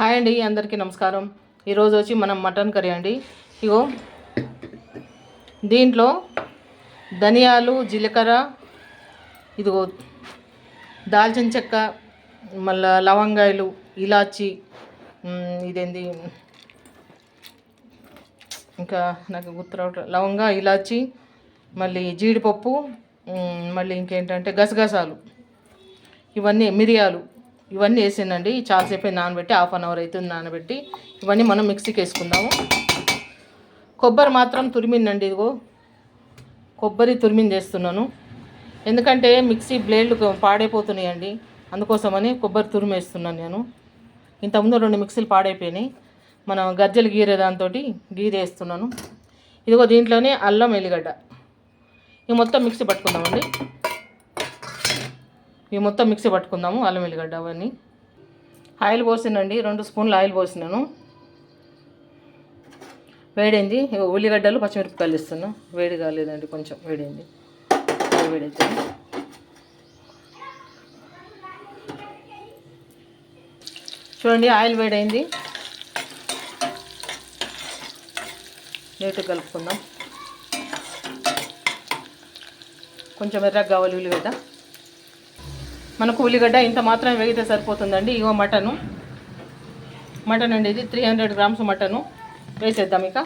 Hi అండి అందరికీ నమస్కారం. ఈరోజు వచ్చి మనం మటన్ కర్రీ అండి. ఇగో దీంట్లో ధనియాలు జీలకర్ర ఇదిగో దాల్చిన చెక్క మళ్ళా లవంగాయలు ఇలాచి ఇదేంది? ఇంకా నాకు గుర్తు రావట్లేదు లవంగా ఇలాచి మళ్ళీ జీడిపప్పు మళ్ళీ ఇంకేంటంటే గసగసాలు. ఇవన్నీ మిరియాలు. ఇవన్నీ వేసానండి చాలాసేపు నానబెట్టి హాఫ్ అన్ అవర్ అవుతుంది నానబెట్టి ఇవన్నీ మనం మిక్సీకి వేసుకుందాము. కొబ్బరి మాత్రం తురిమిందండి ఇదిగో. కొబ్బరి తురిమింది వేస్తున్నాను. ఎందుకంటే మిక్సీ బ్లేడ్లు పాడైపోతున్నాయండి. అందుకోసమని కొబ్బరి తురిమి వేస్తున్నాను నేను ఇంతకుముందు రెండు మిక్సీలు పాడైపోయినాయి. మనం గజ్జలు గీరే దాంతో గీరే వేస్తున్నాను. ఇదిగో దీంట్లోనే అల్లం ఎల్లిగడ్డ. ఇవి మొత్తం మిక్సీ పట్టుకుందామండి. ఇవి మొత్తం మిక్సీ పట్టుకుందాము అల్లం వెల్లిగడ్డ అవన్నీ. ఆయిల్ పోసినండి రెండు స్పూన్లు ఆయిల్ పోసినాను. వేడైంది. ఉల్లిగడ్డలు పచ్చిమిరపకాయలు ఇస్తున్నాను వేడి కాలేదండి కొంచెం వేడైంది. వేడైతే. చూడండి ఆయిల్ వేడైంది. నీట్గా కలుపుకుందాం. కొంచెం ఎర్రగా కావాలి ఉల్లిగడ్డ. మనకు ఉల్లిగడ్డ ఇంత మాత్రం వేగితే సరిపోతుందండి. ఇగో మటను. మటన్ అండి ఇది. Three hundred grams mutton. వేసేద్దాం ఇక.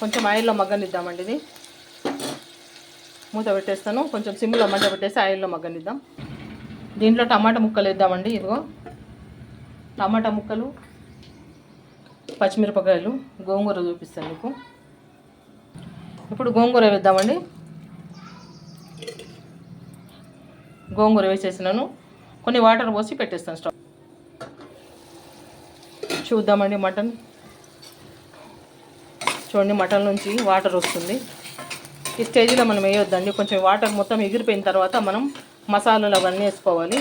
కొంచెం ఆయిల్లో మగ్గనిద్దామండి ఇది. మూత పెట్టేస్తాను. కొంచెం సిమ్లో మంట పెట్టేసి ఆయిల్లో మగ్గనిద్దాం. దీంట్లో టమాటా ముక్కలు వేద్దామండి ఇదిగో. టమాటా ముక్కలు పచ్చిమిరపకాయలు గోంగూర చూపిస్తాను మీకు. ఇప్పుడు గోంగూర వేద్దామండి. గోంగూర వేసేసినాను. కొన్ని వాటర్ పోసి పెట్టేస్తాను స్టవ్. చూద్దామండి మటన్. చూడండి మటన్ నుంచి వాటర్ వస్తుంది. ఈ స్టేజ్లో మనం వేయొద్దండి. కొంచెం వాటర్ మొత్తం ఎగిరిపోయిన తర్వాత మనం మసాలాలు అవన్నీ వేసుకోవాలి.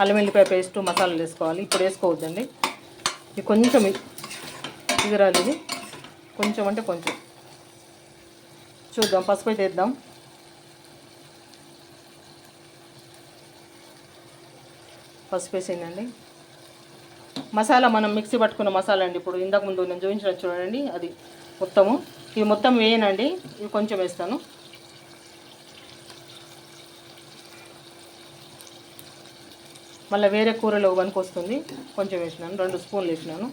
అల్లం వెల్లిపాయ పేస్ట్ మసాలాలు వేసుకోవాలి. ఇప్పుడు వేసుకోవద్దండి. ఇది కొంచెం ఎగిరాలి ఇది. కొంచెం అంటే కొంచెం. చూద్దాం పసుపు అయితే వేద్దాం. పసుపు వేసిందండి. మసాలా మనం మిక్సీ పట్టుకున్న మసాలా అండి. ఇప్పుడు ఇంతకు ముందు నేను చూపించిన చూడండి అది మొత్తము. ఇవి మొత్తం వేయనండి. ఇవి కొంచెం వేస్తాను. మళ్ళీ వేరే కూరలో పనికి వస్తుంది కొంచెం వేసినాను. రెండు స్పూన్లు వేసినాను.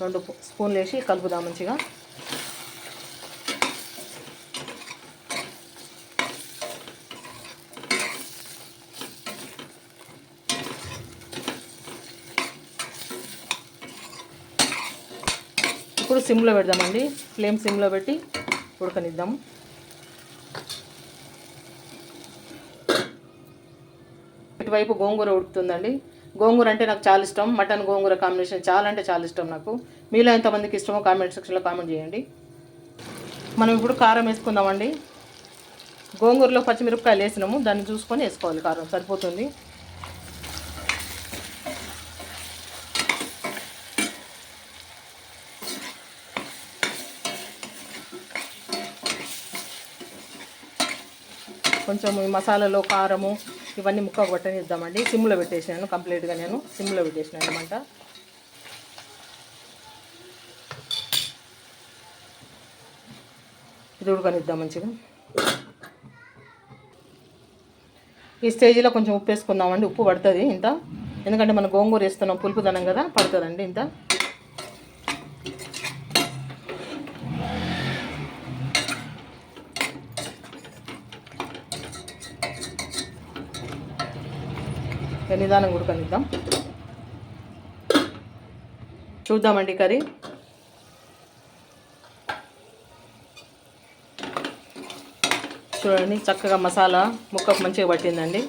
రెండు స్పూన్లు వేసి కలుపుదాం మంచిగా. ఇప్పుడు సిమ్లో పెడదామండి. ఫ్లేమ్ సిమ్లో పెట్టి ఉడకనిద్దాం. ఇటువైపు గోంగూర ఉడుకుతుందండి. గోంగూర అంటే నాకు చాలా ఇష్టం. మటన్ గోంగూర కాంబినేషన్ చాలా అంటే చాలా ఇష్టం నాకు. మీలో ఎంతమందికి ఇష్టమో కామెంట్ సెక్షన్లో కామెంట్ చేయండి. మనం ఇప్పుడు కారం వేసుకుందామండి. గోంగూరలో పచ్చిమిరపకాయలు వేసినాము. దాన్ని చూసుకొని వేసుకోవాలి కారం. సరిపోతుంది. కొంచెం ఈ మసాలాలో కారము ఇవన్నీ ముక్క కొట్టనిద్దామండి సిమ్లో పెట్టేసినాను కంప్లీట్గా నేను సిమ్లో పెట్టేసినాను అనమాట ఇది ఉడకనిద్దాం మంచిగా. ఈ స్టేజ్లో కొంచెం ఉప్పు వేసుకుందామండి. ఉప్పు పడుతుంది ఇంత. ఎందుకంటే మనం గోంగూర వేస్తున్నాం పులుపుదనం కదా పడుతుందండి ఇంత. ఇక నిదానం ఉడకనిద్దాం చూద్దామండి కర్రీ. చూడండి చక్కగా మసాలా ముక్కకు మంచిగా పట్టిందండి.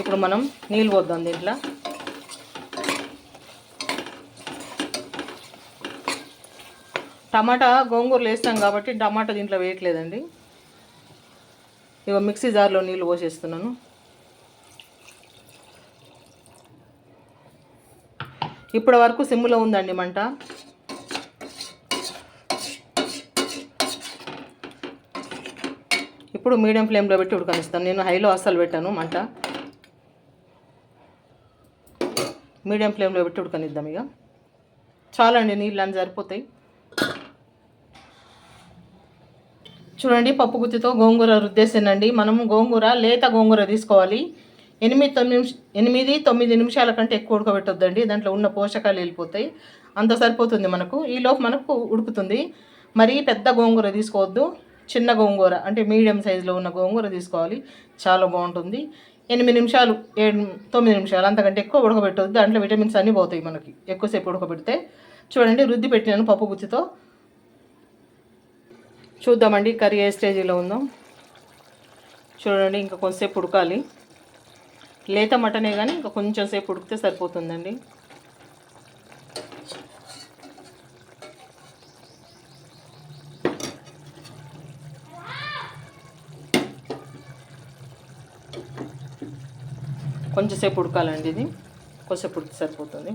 ఇప్పుడు మనం నీళ్ళు పోద్దాం దీంట్లో. టమాటా గోంగూరలు వేస్తాం కాబట్టి టమాటా దీంట్లో వేయట్లేదండి. ఇక మిక్సీ జార్లో నీళ్ళు పోసేస్తున్నాను. ఇప్పటి వరకు సిమ్లో ఉందండి మంట. ఇప్పుడు మీడియం ఫ్లేమ్లో పెట్టి ఉడకనిస్తాను. నేను హైలో అస్సలు పెట్టాను మంట. మీడియం ఫ్లేమ్లో పెట్టి ఉడకనిద్దాం ఇక. చాలండి నీళ్ళు అని సరిపోతాయి. చూడండి పప్పు గుత్తితో గోంగూర రుద్దేసానండి మనము గోంగూర లేత గోంగూర తీసుకోవాలి. ఎనిమిది తొమ్మిది నిమిష ఎనిమిది తొమ్మిది నిమిషాల కంటే ఎక్కువ ఉడకబెట్టొద్దండి. దాంట్లో ఉన్న పోషకాలు వెళ్ళిపోతాయి. అంత సరిపోతుంది మనకు. ఈలోపు మనకు ఉడుకుతుంది. మరీ పెద్ద గోంగూర తీసుకోవద్దు. చిన్న గోంగూర అంటే మీడియం సైజులో ఉన్న గోంగూర తీసుకోవాలి. చాలా బాగుంటుంది. ఎనిమిది నిమిషాలు ఏడు తొమ్మిది నిమిషాలు అంతకంటే ఎక్కువ ఉడకబెట్టొద్దు. దాంట్లో విటమిన్స్ అన్నీ పోతాయి మనకి. ఎక్కువసేపు ఉడకబెడితే. చూడండి రుద్ది పెట్టినాను పప్పు గుత్తితో. చూద్దామండి కర్రీ ఏ స్టేజీలో ఉందో. చూడండి ఇంకా కొంతసేపు ఉడకాలి. లేత మటనే కానీ ఇంకా కొంచెం సేపు ఉడికితే సరిపోతుందండి. కొంచెంసేపు ఉడకాలండి ఇది. కొంచెంసేపు ఉడికి సరిపోతుంది.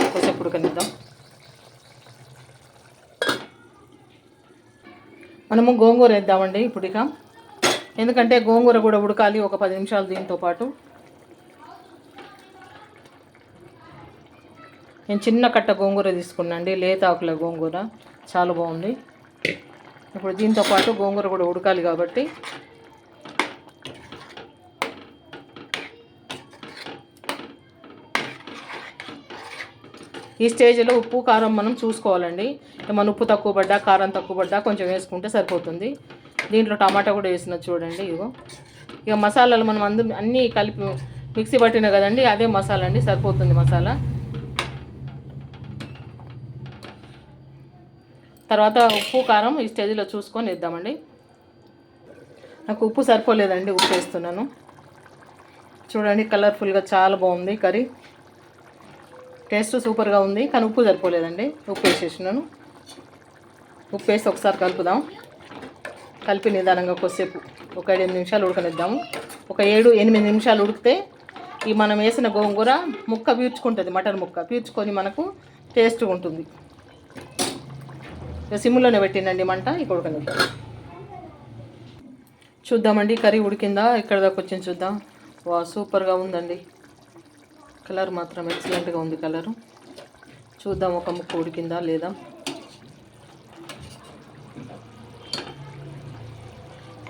కొంచెంసేపు ఉడకనిద్దాం. మనము గోంగూర వేద్దామండి ఇప్పుడు ఇక ఎందుకంటే గోంగూర కూడా ఉడకాలి ఒక పది నిమిషాలు దీంతో పాటు. నేను చిన్న కట్ట గోంగూర తీసుకున్నాండి లేత ఆకుల గోంగూర. చాలా బాగుంది. ఇప్పుడు దీంతో పాటు గోంగూర కూడా ఉడకాలి కాబట్టి. ఈ స్టేజ్లో ఉప్పు కారం మనం చూసుకోవాలండి. ఏమైనా ఉప్పు తక్కువ పడ్డా కారం తక్కువ పడ్డా కొంచెం వేసుకుంటే సరిపోతుంది. దీంట్లో టమాటా కూడా వేసిన చూడండి ఇగో ఇక మసాలాలు మనం అందు అన్నీ కలిపి మిక్సీ పట్టిన కదండి అదే మసాలా అండి సరిపోతుంది మసాలా. తర్వాత ఉప్పు కారం ఈ స్టేజ్లో చూసుకొని వేద్దామండి. నాకు ఉప్పు సరిపోలేదండి ఉప్పు వేస్తున్నాను. చూడండి కలర్ఫుల్గా చాలా బాగుంది కర్రీ. టేస్ట్ సూపర్గా ఉంది కానీ ఉప్పు సరిపోలేదండి ఉప్పు వేసేసినాను. ఉప్పు వేసి ఒకసారి కలుపుదాం. కలిపి నిదానంగా కొద్దిసేపు ఒక ఏడు నిమిషాలు ఉడకనిద్దాము. ఒక ఏడు ఎనిమిది నిమిషాలు ఉడికితే ఈ మనం వేసిన గోంగూర ముక్క పీల్చుకుంటుంది మటన్ ముక్క. పీల్చుకొని మనకు టేస్ట్ ఉంటుంది. ఇక సిమ్లోనే పెట్టిందండి మంట ఇక ఉడకనిద్దాం. చూద్దామండి కర్రీ ఉడికిందా ఇక్కడ దాకా వచ్చింది చూద్దాం. వా సూపర్గా ఉందండి. కలర్ మాత్రం ఎక్సలెంట్గా ఉంది కలరు. చూద్దాం ఒక ముక్క ఉడికిందా లేదా.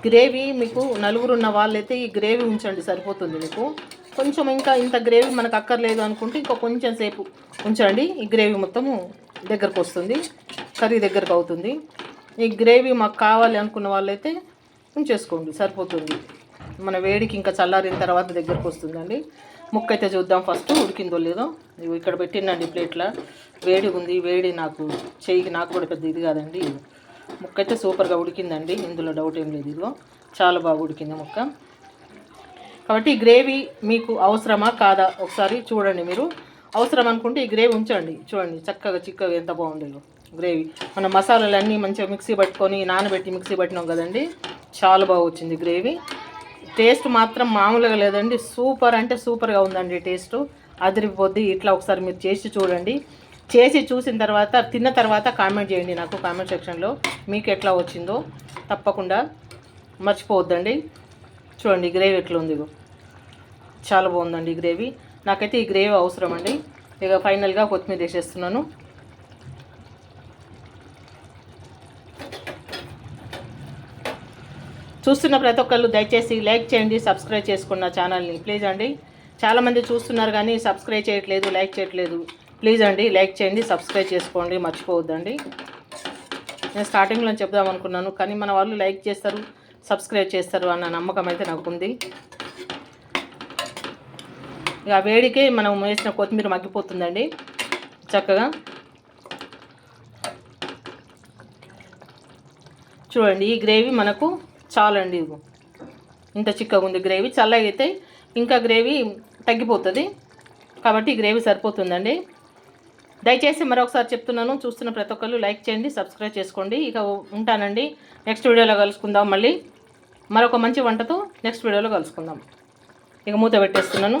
గ్రేవీ మీకు నలుగురు ఉన్న వాళ్ళైతే ఈ గ్రేవీ ఉంచండి సరిపోతుంది మీకు. కొంచెం ఇంకా ఇంత గ్రేవీ మనకు అక్కర్లేదు అనుకుంటే ఇంకా కొంచెం సేపు ఉంచండి. ఈ గ్రేవీ మొత్తము దగ్గరకు వస్తుంది కర్రీ దగ్గరకు అవుతుంది. ఈ గ్రేవీ మాకు కావాలి అనుకున్న వాళ్ళైతే ఉంచేసుకోండి సరిపోతుంది. మన వేడికి ఇంకా చల్లారిన తర్వాత దగ్గరకు వస్తుందండి. ముక్క అయితే చూద్దాం ఫస్ట్ ఉడికిందో లేదో. ఇక్కడ పెట్టినండి ప్లేట్లో. వేడి ఉంది వేడి నాకు చెయ్యికి నాకు కూడా పెద్ద ఇది కాదండి. ముక్క అయితే సూపర్గా ఉడికిందండి. ఇందులో డౌట్ ఏం లేదు ఇదిగో. చాలా బాగా ఉడికింది ముక్క. కాబట్టి ఈ గ్రేవీ మీకు అవసరమా కాదా? ఒకసారి చూడండి మీరు. అవసరం అనుకుంటే ఈ గ్రేవీ ఉంచండి. చూడండి చక్కగా చిక్కగా ఎంత బాగుండేదో గ్రేవీ. మన మసాలాలు అన్నీ మంచిగా మిక్సీ పట్టుకొని నానబెట్టి మిక్సీ పట్టినాం కదండి. చాలా బాగా వచ్చింది గ్రేవీ. టేస్ట్ మాత్రం మామూలుగా లేదండి. సూపర్ అంటే సూపర్గా ఉందండి టేస్ట్. అదిరిపోద్ది. ఇట్లా ఒకసారి మీరు చేసి చూడండి. చేసి చూసిన తర్వాత తిన్న తర్వాత కామెంట్ చేయండి నాకు కామెంట్ సెక్షన్లో. మీకు ఎట్లా వచ్చిందో తప్పకుండా మర్చిపోవద్దండి. చూడండి గ్రేవీ ఎట్లా ఉంది చాలా బాగుందండి ఈ గ్రేవీ. నాకైతే ఈ గ్రేవీ అవసరం అండి ఇక ఫైనల్గా కొత్తిమీర వేసేస్తున్నాను. చూస్తున్న ప్రతి ఒక్కళ్ళు దయచేసి లైక్ చేయండి సబ్స్క్రైబ్ చేసుకున్న ఛానల్ని ప్లీజ్ అండి. చాలామంది చూస్తున్నారు కానీ సబ్స్క్రైబ్ చేయట్లేదు లైక్ చేయట్లేదు. ప్లీజ్ అండి లైక్ చేయండి సబ్స్క్రైబ్ చేసుకోండి మర్చిపోవద్దండి. నేను స్టార్టింగ్లో చెప్దాం అనుకున్నాను కానీ మన వాళ్ళు లైక్ చేస్తారు సబ్స్క్రైబ్ చేస్తారు అన్న నమ్మకం అయితే నాకు ఉంది ఇక వేడికే మనం వేసిన కొత్తిమీర మగ్గిపోతుందండి చక్కగా. చూడండి ఈ గ్రేవీ మనకు చాలండి ఇంత చిక్కగా ఉంది గ్రేవీ చల్లగా అయితే ఇంకా గ్రేవీ తగ్గిపోతుంది. కాబట్టి ఈ గ్రేవీ సరిపోతుందండి. దయచేసి మరొకసారి చెప్తున్నాను చూస్తున్న ప్రతి ఒక్కరు లైక్ చేయండి సబ్స్క్రైబ్ చేసుకోండి. ఇక ఉంటానండి. నెక్స్ట్ వీడియోలో కలుసుకుందాం మళ్ళీ. మరొక మంచి వంటతో నెక్స్ట్ వీడియోలో కలుసుకుందాం. ఇక మూత పెట్టేస్తున్నాను.